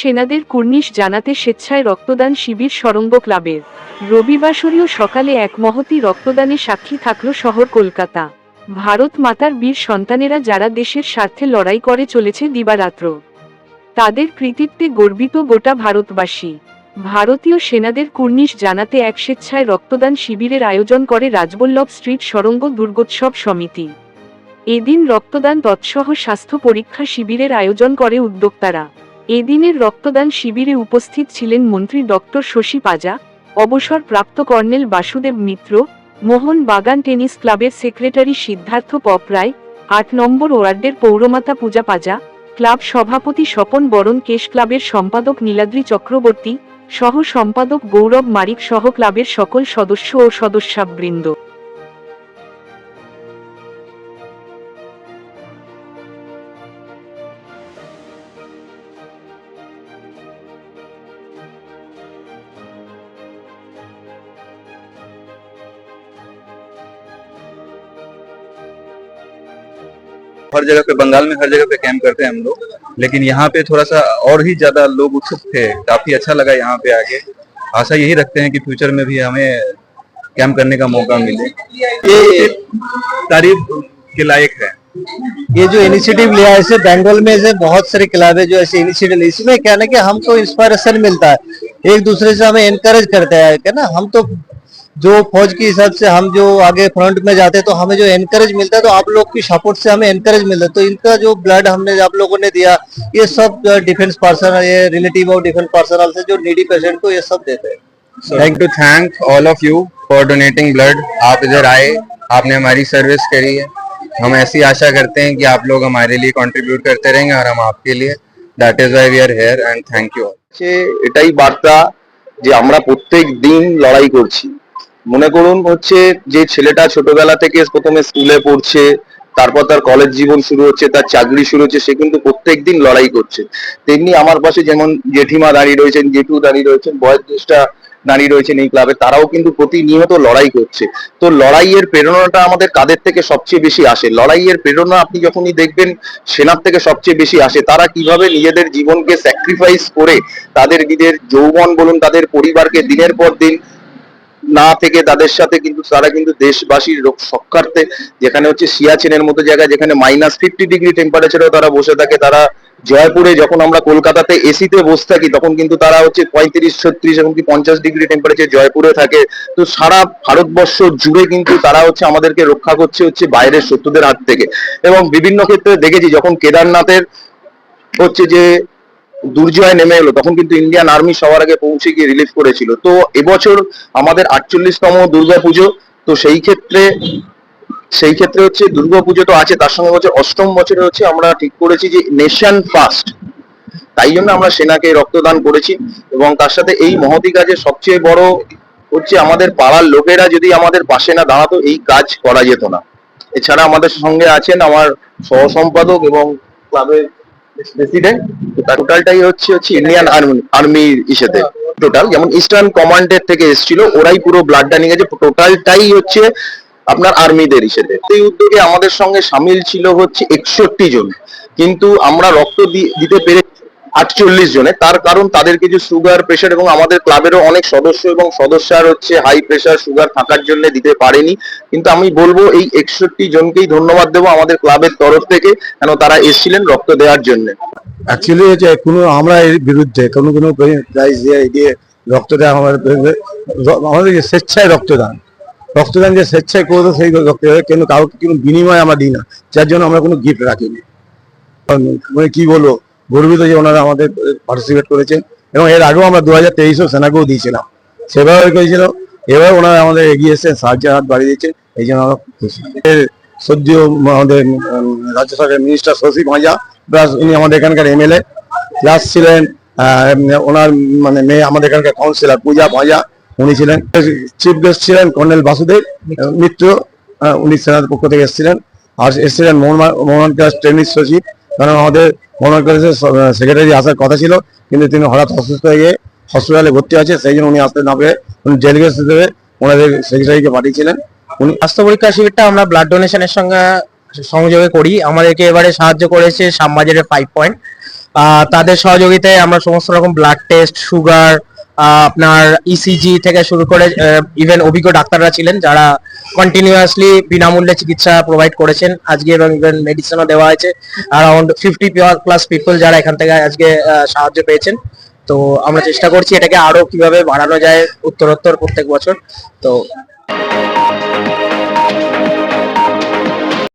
সেনাদের কুর্নিশ জানাতে স্বেচ্ছায় রক্তদান শিবির সরঙ্গ ক্লাবের। রবিবাসরীয় সকালে এক মহতি রক্তদানে সাক্ষী থাকল শহর কলকাতা। ভারত মাতার বীর সন্তানেরা যারা দেশের স্বার্থে লড়াই করে চলেছে দিবারাত্র। তাদের কৃতিত্বে গর্বিত গোটা ভারতবাসী। ভারতীয় সেনাদের কুর্নিশ জানাতে এক স্বেচ্ছায় রক্তদান শিবিরের আয়োজন করে রাজবল্লভ স্ট্রিট সরঙ্গ দুর্গোৎসব সমিতি। এদিন রক্তদান তৎসহ স্বাস্থ্য পরীক্ষা শিবিরের আয়োজন করে উদ্যোক্তারা। এদিনের রক্তদান শিবিরে উপস্থিত ছিলেন মন্ত্রী ডক্টর শশী পাজা, অবসরপ্রাপ্ত কর্নেল বাসুদেব মিত্র, মোহন বাগান টেনিস ক্লাবের সেক্রেটারি সিদ্ধার্থ পপ রায়, আট নম্বর ওয়ার্ডের পৌরমাতা পূজা পাজা, ক্লাব সভাপতি স্বপন বরণ কেশ ক্লাবের সম্পাদক নীলাদ্রি চক্রবর্তী সহ সম্পাদক গৌরব মারিক সহ ক্লাবের সকল সদস্য ও সদস্যাবৃন্দ। हर जगह पे बंगाल में हर जगह पे कैंप करते हैं हम लोग। लेकिन यहाँ पे थोड़ा सा और ही ज़्यादा लोग उत्सुक थे। काफ़ी अच्छा लगा यहाँ पे आके। आशा यही रखते हैं कि फ्यूचर में भी हमें कैंप करने का मौका मिले। ये तारीफ़ के लायक है। ये जो इनिशिएटिव लिया है इसे बंगाल में से बहुत सारे क्लब है जो ऐसे इनिशिएटिव इसमें क्या ना कि हमको इंस्पायरेशन मिलता है। एक दूसरे से हमें एनकरेज करते हैं क्या ना? हम तो जो फौज के हिसाब से हम जो आगे फ्रंट में जाते हैं तो हमें जो एनकरेज मिलता है तो आप लोग की सपोर्ट से हमें एनकरेज मिलता है तो इनका जो ब्लड हमने आप लोगों ने दिया ये सब डिफेंस पर्सनल ये रिलेटिव और डिफेंस पर्सनल से जो नीडी पेशेंट को ये सब देते हैं like to thank all of you for donating blood आप इधर आए आपने हमारी सर्विस करी है हम ऐसी आशा करते हैं कि आप लोग हमारे लिए कंट्रीब्यूट करते रहेंगे और हम आपके लिए that is why we are here and thank you হচ্ছে এটাই বার্তা যে আমরা প্রত্যেক দিন লড়াই করছি মনে করুন হচ্ছে যে ছেলেটা ছোটবেলা থেকে প্রথমে স্কুলে পড়ছে, তারপর তার কলেজ জীবন শুরু হচ্ছে, তার চাকরি শুরু হচ্ছে, সে কিন্তু প্রত্যেক দিন লড়াই করছে। তেমনি আমার পাশে যেমন জেঠিমা দাঁড়িয়ে রয়েছেন, জেঠু দাঁড়িয়ে রয়েছেন, বয়োজ্যেষ্ঠা দাঁড়িয়ে রয়েছেন এই ক্লাবে তারাও কিন্তু প্রতিনিয়ত লড়াই করছে। তো লড়াইয়ের প্রেরণাটা আমাদের কাদের থেকে সবচেয়ে বেশি আসে? লড়াইয়ের প্রেরণা আপনি যখনই দেখবেন, সেনার থেকে সবচেয়ে বেশি আসে। তারা কীভাবে নিজেদের জীবনকে স্যাক্রিফাইস করে তাদের নিজের যৌবন বলুন, তাদের পরিবারকে দিনের পর দিন না থেকে তাদের সাথে কিন্তু তারা কিন্তু দেশবাসীর সক্কার্থে যেখানে হচ্ছে সিয়াচেনের মতো জায়গা, যেখানে মাইনাস ফিফটি ডিগ্রি টেম্পারেচারেও তারা বসে থাকে। তারা জয়পুরে যখন আমরা কলকাতাতে এসিতে বসে থাকি, তখন কিন্তু তারা হচ্ছে পঁয়ত্রিশ, ছত্রিশ এমনকি পঞ্চাশ ডিগ্রি টেম্পারেচার জয়পুরে থাকে। তো সারা ভারতবর্ষ জুড়ে কিন্তু তারা হচ্ছে আমাদেরকে রক্ষা করছে হচ্ছে বাইরের শত্রুদের হাত থেকে। এবং বিভিন্ন ক্ষেত্রে দেখেছি, যখন কেদারনাথের হচ্ছে যে দুর্জয় নেমে এলো। তখন কিন্তু ইন্ডিয়ান আর্মি সবার আগে পৌঁছে গিয়ে রিলিফ করেছিল। তো এবছর আমাদের আটচল্লিশতম দুর্গাপুজো তো সেই ক্ষেত্রে সেই ক্ষেত্রে হচ্ছে দুর্গাপুজো তো আছে, তার সঙ্গে হচ্ছে অষ্টম বছরে হচ্ছে আমরা ঠিক করেছি যে নেশন ফার্স্ট তাই জন্য আমরা সেনাকে রক্তদান করেছি এবং তার সাথে এই মহতি কাজে সবচেয়ে বড় হচ্ছে আমাদের পাড়ার লোকেরা যদি আমাদের পাশে না দাঁড়াতো, এই কাজ করা যেত না। এছাড়া আমাদের সঙ্গে আছেন আমার সহ সম্পাদক এবং ক্লাবের প্রেসিডেন্ট টোটালটাই হচ্ছে হচ্ছে ইন্ডিয়ান আর্মি আর্মির ইসেতে। টোটাল যেমন ইস্টার্ন কমান্ডের থেকে এসেছিল, ওরাই পুরো ব্লাডটা নিয়ে গেছে টোটালটাই হচ্ছে আপনার আর্মিদের ইসেতে। এই উদ্যোগে আমাদের সঙ্গে সামিল ছিল হচ্ছে একষট্টি জন। কিন্তু আমরা রক্ত দিতে পেরে আটচল্লিশ জনে। তার কারণ তাদের কিছু সুগার প্রেশার এবং আমাদের ক্লাবেরও অনেক সদস্য এবং সদস্যার হচ্ছে হাই প্রেশার সুগার থাকার জন্য দিতে পারেনি। কিন্তু আমি বলব, এই একষট্টি জনকেই ধন্যবাদ দেবো আমাদের ক্লাবের তরফ থেকে কেন তারা এসেছিলেন রক্ত দেওয়ার জন্য। অ্যাকচুয়ালি হচ্ছে কোনো আমরা এর বিরুদ্ধে কোনো কোনো প্রাইজ দিয়ে দিয়ে রক্তদান আমাদের আমাদের যে স্বেচ্ছায় রক্তদান রক্তদান যে স্বেচ্ছায় করব সেই রক্তদান কিন্তু কাউকে কোনো বিনিময় আমরা দিই না। যার জন্য আমরা কোনো গিফট রাখিনি। মানে কি বলব? গর্বিত যে ওনারা আমাদের পার্টিসিপেট করেছেন। এবং এর আগেও আমরা দু হাজার তেইশেও সেনাকেও দিয়েছিলাম। সেভাবে করেছিল। এবার ওনারা আমাদের এগিয়ে এসেছেন, সাহায্যের হাত বাড়িয়ে দিয়েছেন, এই জন্য আমরা খুশি। সদ্য আমাদের রাজ্য সরকারের মিনিস্টার শশী ভাজা প্লাস উনি আমাদের এখানকার এমএলএ প্লাস ছিলেন ওনার মানে মেয়ে, আমাদের এখানকার কাউন্সিলর পূজা ভাজা, উনি ছিলেন। চিফ গেস্ট ছিলেন কর্নেল বাসুদেব মিত্র উনি সেনার পক্ষ থেকে এসেছিলেন। আর এসেছিলেন মোহন মোহন টেনিস সচিব কারণ আমাদের মোহন ক্লাসের সেক্রেটারি আসার কথা ছিল, কিন্তু তিনি হঠাৎ অসুস্থ হয়ে গিয়ে হসপিটালে ভর্তি আছে সেই জন্য উনি আসতে না পেরে উনি ডেলিগেট হিসেবে ওনাদের সেক্রেটারিকে পাঠিয়েছিলেন। উনি স্বাস্থ্য পরীক্ষা শিবিরটা আমরা ব্লাড ডোনেশনের সঙ্গে সংযোগে করি। আমাদেরকে এবারে সাহায্য করেছে শ্যামবাজারের ফাইভ পয়েন্ট তাদের সহযোগিতায় আমরা সমস্ত রকম ব্লাড টেস্ট সুগার আপনার ইসিজি থেকে শুরু করে ইভেন অভিজ্ঞ ডাক্তাররা ছিলেন যারা কন্টিনিউয়াসলি বিনামূল্যে চিকিৎসা প্রোভাইড করেছেন। আজকে এবং ইভেন মেডিসিনও দেওয়া হয়েছে। অ্যারাউন্ড ফিফটি প্লাস পিপল যারা এখান থেকে আজকে সাহায্য পেয়েছেন। তো আমরা চেষ্টা করছি এটাকে আরও কীভাবে বাড়ানো যায় উত্তরোত্তর প্রত্যেক বছর। তো